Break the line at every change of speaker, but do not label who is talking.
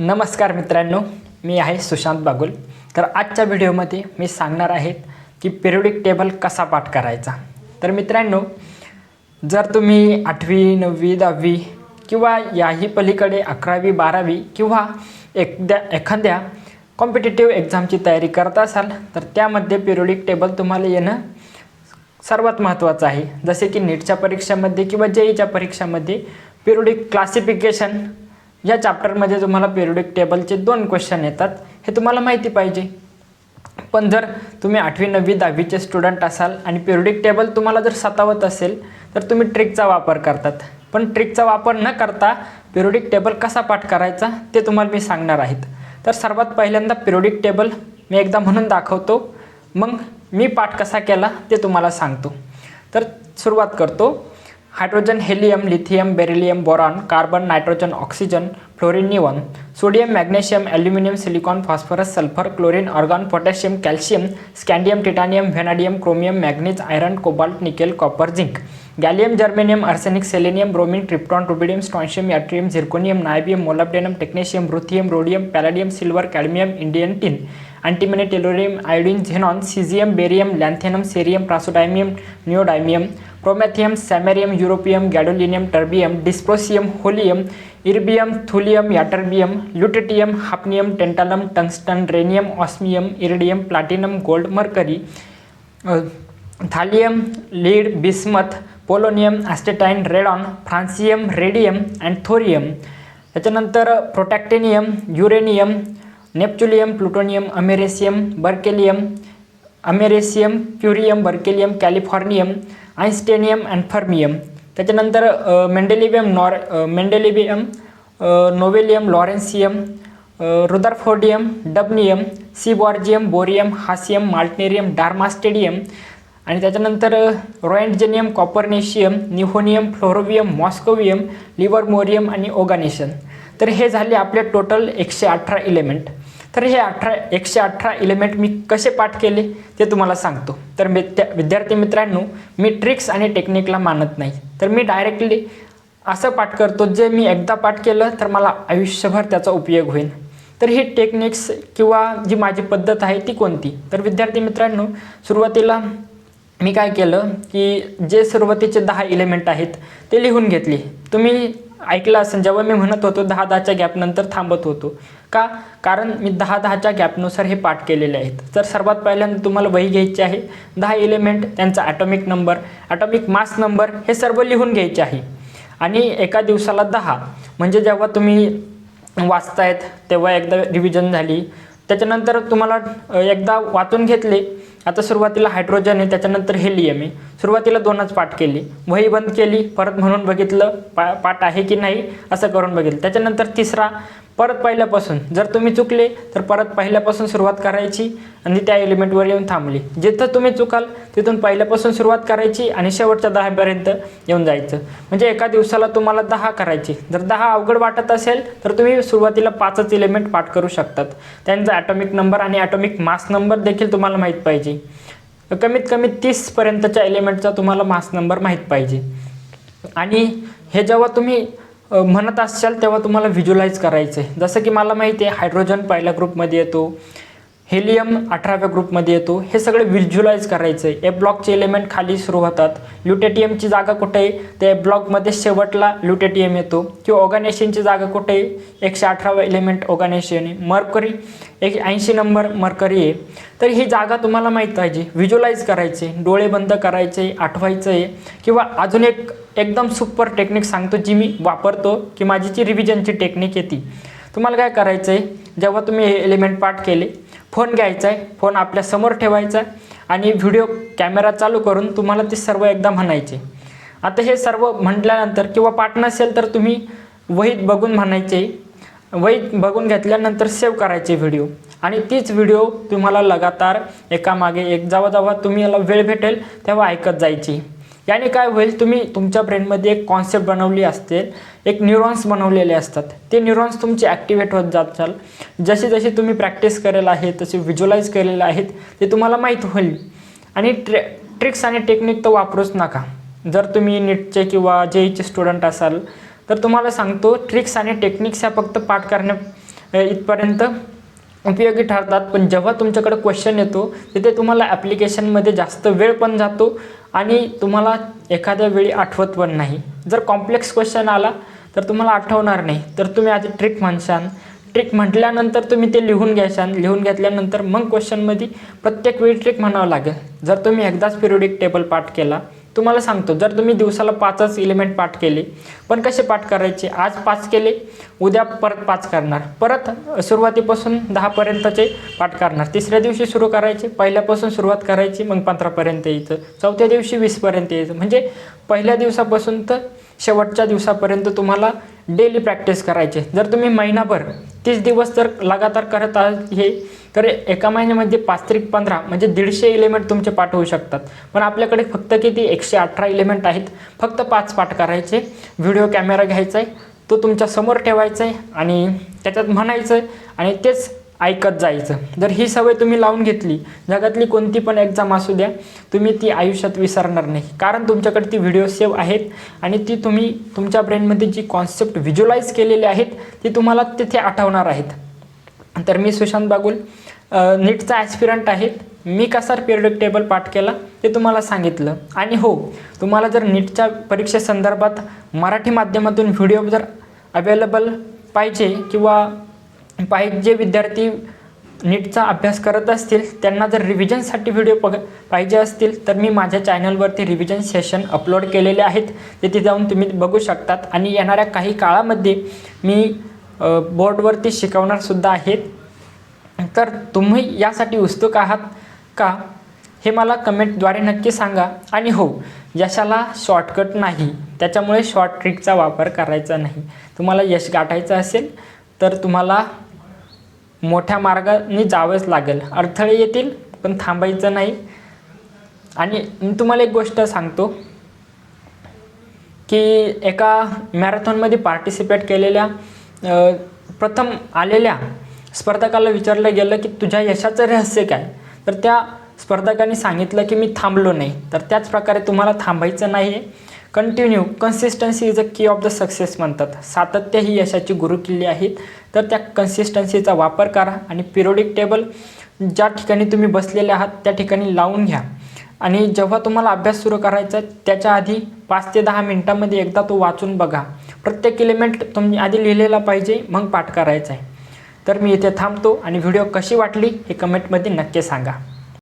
नमस्कार मित्रांनो मी आहे सुशांत बागुल. तर आजच्या व्हिडिओमध्ये मी सांगणार आहे की पिरियडिक टेबल कसा पाठ करायचा. तर मित्रांनो जर तुम्ही आठवी नववी दहावी किंवा याही पलीकडे अकरावी बारावी किंवा एकद्या एखाद्या कॉम्पिटेटिव्ह एक्झामची तयारी करत असाल तर त्यामध्ये पिरियडिक टेबल तुम्हाला येणं सर्वात महत्त्वाचं आहे. जसे की नीटच्या परीक्षामध्ये किंवा जेईच्या परीक्षामध्ये पिरियडिक क्लासिफिकेशन या चॅप्टरमध्ये तुम्हाला पेरिडिक टेबलचे दोन क्वेश्चन येतात. हे तुम्हाला माहिती पाहिजे. पण जर तुम्ही आठवी नववी दहावीचे स्टुडंट असाल आणि पेरिडिक टेबल तुम्हाला जर सतावत असेल तर तुम्ही ट्रिकचा वापर करतात. पण ट्रिकचा वापर न करता पेरिडिक टेबल कसा पाठ करायचा ते तुम्हाला मी सांगणार आहेत. तर सर्वात पहिल्यांदा पेरिडिक टेबल मी एकदा म्हणून दाखवतो. मग मी पाठ कसा केला ते तुम्हाला सांगतो. तर सुरुवात करतो. Hydrogen helium lithium beryllium boron carbon nitrogen oxygen fluorine neon sodium magnesium aluminium silicon phosphorus sulphur chlorine argon potassium calcium scandium titanium vanadium chromium manganese iron cobalt nickel copper zinc. Gallium germanium arsenic selenium bromine krypton rubidium strontium yttrium zirconium niobium molybdenum technetium ruthenium rhodium palladium silver cadmium indium tin. Antimony tellurium iodine xenon caesium barium lanthanum cerium praseodymium neodymium promethium samarium europium gadolinium terbium dysprosium holmium erbium thulium ytterbium lutetium hafnium tantalum tungsten rhenium osmium iridium platinum gold mercury thallium lead bismuth polonium astatine radon francium radium and thorium त्याच्यानंतर protactinium uranium neptunium plutonium americium berkelium americium curium berkelium californium einsteinium and fermium. त्याच्यानंतर mendelevium nor मेंडेलिबियम नोवेलियम लॉरेन्सियम अ, रुदरफोर्डियम डबनियम सीबॉर्जियम bohrium हासियम माल्टनेरियम डार्मास्टेडियम आणि त्याच्यानंतर रॉयंटजेनियम कॉपरनेशियम निहोनियम फ्लोरोवियम moscovium लिव्हरमोरियम आणि ओगानेशन तर हे झाले आपले total एकशे अठरा इलेमेंट तर हे अठरा एकशे अठरा इलिमेंट मी कसे पाठ केले ते तुम्हाला सांगतो. तर मी त्या विद्यार्थी मित्रांनो मी ट्रिक्स आणि टेक्निकला मानत नाही. तर मी डायरेक्टली असं पाठ करतो जे मी एकदा पाठ केलं तर मला आयुष्यभर त्याचा उपयोग होईल. तर ही टेक्निक्स किंवा जी माझी पद्धत आहे ती कोणती? तर विद्यार्थी मित्रांनो सुरुवातीला मी काय केलं की जे सुरुवातीचे दहा इलेमेंट आहेत ते लिहून घेतले. तुम्ही ऐकलं असेल जेव्हा मी म्हणत होतो दहा दहाच्या गॅपनंतर थांबत होतो. का? कारण मी दहा दहाच्या गॅपनुसार हे पाठ केलेले आहेत. तर सर्वात पहिल्यांदा तुम्हाला वही घ्यायची आहे. दहा एलिमेंट त्यांचा atomic number atomic mass number हे सर्व लिहून घ्यायचे आहे. आणि एका दिवसाला दहा. म्हणजे जेव्हा तुम्ही वाचतायत तेव्हा एकदा रिव्हिजन झाली. त्याच्यानंतर तुम्हाला एकदा वाचून घेतले. आता सुरुवातीला हायड्रोजन आहे त्याच्यानंतर हेलियम आहे. सुरुवातीला दोनच पाठ केली. वही बंद केली परत म्हणून बघितलं पा पाठ आहे की नाही असं करून बघितलं. त्याच्यानंतर तिसरा परत पहिल्यापासून. जर तुम्ही चुकले तर परत पहिल्यापासून सुरुवात करायची आणि त्या एलिमेंटवर येऊन थांबली. जिथं तुम्ही चुकाल तिथून पहिल्यापासून सुरुवात करायची आणि शेवटच्या दहापर्यंत येऊन जायचं. म्हणजे एका दिवसाला तुम्हाला दहा करायची. जर दहा अवघड वाटत असेल तर तुम्ही सुरुवातीला पाचच एलिमेंट पाठ करू शकतात. त्यांचा ॲटॉमिक नंबर आणि ॲटॉमिक मास नंबर देखील तुम्हाला माहीत पाहिजे. कमीत कमी तीसपर्यंतच्या एलिमेंटचा तुम्हाला मास नंबर माहीत पाहिजे. आणि हे जेव्हा तुम्ही म्हणत असाल तेव्हा तुम्हाला व्हिज्युलाइज करायचं आहे जसं की मला माहिती आहे हायड्रोजन पहिल्या ग्रुपमध्ये येतो. हेलियम अठराव्या ग्रुपमध्ये येतो. हे सगळं व्हिज्युलाइज करायचं आहे. ए ब्लॉकचे एलिमेंट खाली सुरू होतात. ल्युटेटियमची जागा कुठे आहे? ते ब्लॉकमध्ये शेवटला ल्युटेटियम येतो. किंवा ऑर्गॅनेशनची जागा कुठे आहे? एकशे अठरावा एलिमेंट ऑर्गॅनेशन आहे. मर्करी एक ऐंशी नंबर मर्करी आहे. तर ही जागा तुम्हाला माहीत पाहिजे. व्हिज्युलाइज करायचे. डोळे बंद करायचे आठवायचं आहे. किंवा अजून एक एकदम सुपर टेक्निक सांगतो जी मी वापरतो की माझी जी रिव्हिजनची टेक्निक येते तुम्हाला काय करायचं आहे जेव्हा तुम्ही हे एलिमेंट पाठ केले फोन घ्यायचा आहे फोन आपल्यासमोर ठेवायचा आहे आणि व्हिडिओ कॅमेरा चालू करून तुम्हाला ते सर्व एकदा म्हणायचे. आता हे सर्व म्हटल्यानंतर किंवा पाठ नसेल तर तुम्ही वहीत बघून म्हणायचे. वहीत बघून घेतल्यानंतर सेव्ह करायचे व्हिडिओ आणि तीच व्हिडिओ तुम्हाला लगातार एकामागे एक जेव्हा जेव्हा तुम्ही याला वेळ भेटेल तेव्हा ऐकत जायची. याने काय होईल तुम्ही तुमच्या ब्रेनमध्ये एक कॉन्सेप्ट बनवली असते एक न्यूरॉन्स बनवलेले असतात. ते न्यूरॉन्स तुमचे ॲक्टिवेट होत जाताल जशी जशी तुम्ही प्रॅक्टिस करेल आहे तसे व्हिज्युलाइज केलेले आहेत ते तुम्हाला माहीत होईल. आणि ट्रे ट्रिक्स आणि टेक्निक तर वापरूच नका. जर तुम्ही नीटचे किंवा जेईचे स्टुडंट असाल तर तुम्हाला सांगतो ट्रिक्स आणि टेक्निक्स ह्या फक्त पाठ करण्या इथपर्यंत. उपयोगी ठरतात. पण जेव्हा तुमच्याकडे क्वेश्चन येतो तिथे तुम्हाला ॲप्लिकेशनमध्ये जास्त वेळ पण जातो आणि तुम्हाला एखाद्या वेळी आठवत पण नाही. जर कॉम्प्लेक्स क्वेश्चन आला तर तुम्हाला आठवणार नाही. तर तुम्ही आधी ट्रिक म्हणशान. ट्रिक म्हटल्यानंतर तुम्ही ते लिहून घ्याशान. लिहून घेतल्यानंतर मग क्वेश्चनमध्ये प्रत्येक वेळी ट्रिक म्हणावं लागेल. जर तुम्ही एकदाच पिरियडिक टेबल पाठ केला तुम्हाला सांगतो जर तुम्ही दिवसाला पाचच इलिमेंट पाठ केले पण कसे पाठ करायचे? आज पाच केले उद्या परत पाच करणार. परत सुरुवातीपासून दहापर्यंतचे पाठ करणार. तिसऱ्या दिवशी सुरू करायचे पहिल्यापासून सुरुवात करायची मग पंधरापर्यंत यायचं. चौथ्या दिवशी वीसपर्यंत यायचं. म्हणजे पहिल्या दिवसापासून तर शेवटच्या दिवसापर्यंत तुम्हाला डेली प्रॅक्टिस करायचे. जर तुम्ही महिनाभर तीस दिवस जर लगातार करत आहात हे तर एका महिन्यामध्ये पाच त्रिक पंधरा म्हणजे दीडशे इलिमेंट तुमचे पाठ होऊ शकतात. पण आपल्याकडे फक्त किती? एकशे अठरा इलिमेंट आहेत. फक्त पाच पाठ करायचे. व्हिडिओ कॅमेरा घ्यायचा आहे तो तुमच्यासमोर ठेवायचा आहे आणि त्याच्यात म्हणायचं आहे आणि तेच ऐकत जायचं. जर ही सवय तुम्ही लावून घेतली जगातली कोणती पण एक्झाम असू द्या तुम्ही ती आयुष्यात विसरणार नाही. कारण तुमच्याकडे ती व्हिडिओ सेव्ह आहेत आणि ती तुम्ही तुमच्या ब्रेनमध्ये जी कॉन्सेप्ट व्हिज्युलाइज केलेली आहेत ती तुम्हाला तिथे आठवणार आहेत. तर मी सुशांत बागुल नीटचा ॲस्पिरंट आहेत मी कसा पिरियडिक टेबल पाठ केला ते तुम्हाला सांगितलं. आणि हो तुम्हाला जर नीटच्या परीक्षेसंदर्भात मराठी माध्यमातून व्हिडिओ जर अवेलेबल पाहिजे किंवा पाहिजे विद्यार्थी नीटचा अभ्यास करत असतील त्यांना जर रिव्हिजनसाठी व्हिडिओ बघ पाहिजे असतील तर मी माझ्या चॅनलवरती रिव्हिजन सेशन अपलोड केलेले आहेत. तिथे जाऊन तुम्ही बघू शकतात. आणि येणाऱ्या काही काळामध्ये मी बोर्डवरती शिकवणारसुद्धा आहेत. तर तुम्ही यासाठी उत्सुक आहात का? हे मला कमेंटद्वारे नक्की सांगा. आणि हो यशाला शॉर्टकट नाही. त्याच्यामुळे शॉर्ट ट्रिकचा वापर करायचा नाही. तुम्हाला यश गाठायचं असेल तर तुम्हाला मोठ्या मार्गाने जावंच लागेल. अडथळे येतील पण थांबायचं नाही. आणि मी तुम्हाला एक गोष्ट सांगतो की एका मॅरेथॉनमध्ये पार्टिसिपेट केलेल्या प्रथम आलेल्या स्पर्धकाला विचारलं गेलं की तुझ्या यशाचं रहस्य काय? तर त्या स्पर्धकाने सांगितलं की मी थांबलो नाही. तर त्याच प्रकारे तुम्हाला थांबायचं नाही आहे कंटिन्यू कन्सिस्टन्सी इज अ की ऑफ द सक्सेस म्हणतात. सातत्य ही यशाची गुरुकिल्ली आहेत. तर त्या कन्सिस्टन्सीचा वापर करा आणि पिरियडिक टेबल ज्या ठिकाणी तुम्ही बसलेले आहात त्या ठिकाणी लावून घ्या. आणि जेव्हा तुम्हाला अभ्यास सुरू करायचा त्याच्या आधी पाच ते दहा मिनटामध्ये एकदा तो वाचून बघा. प्रत्येक एलिमेंट तुम्ही आधी लिहिलेला पाहिजे मग पाठ करायचा आहे. तर मी इथे थांबतो आणि व्हिडिओ कशी वाटली हे कमेंटमध्ये नक्की सांगा.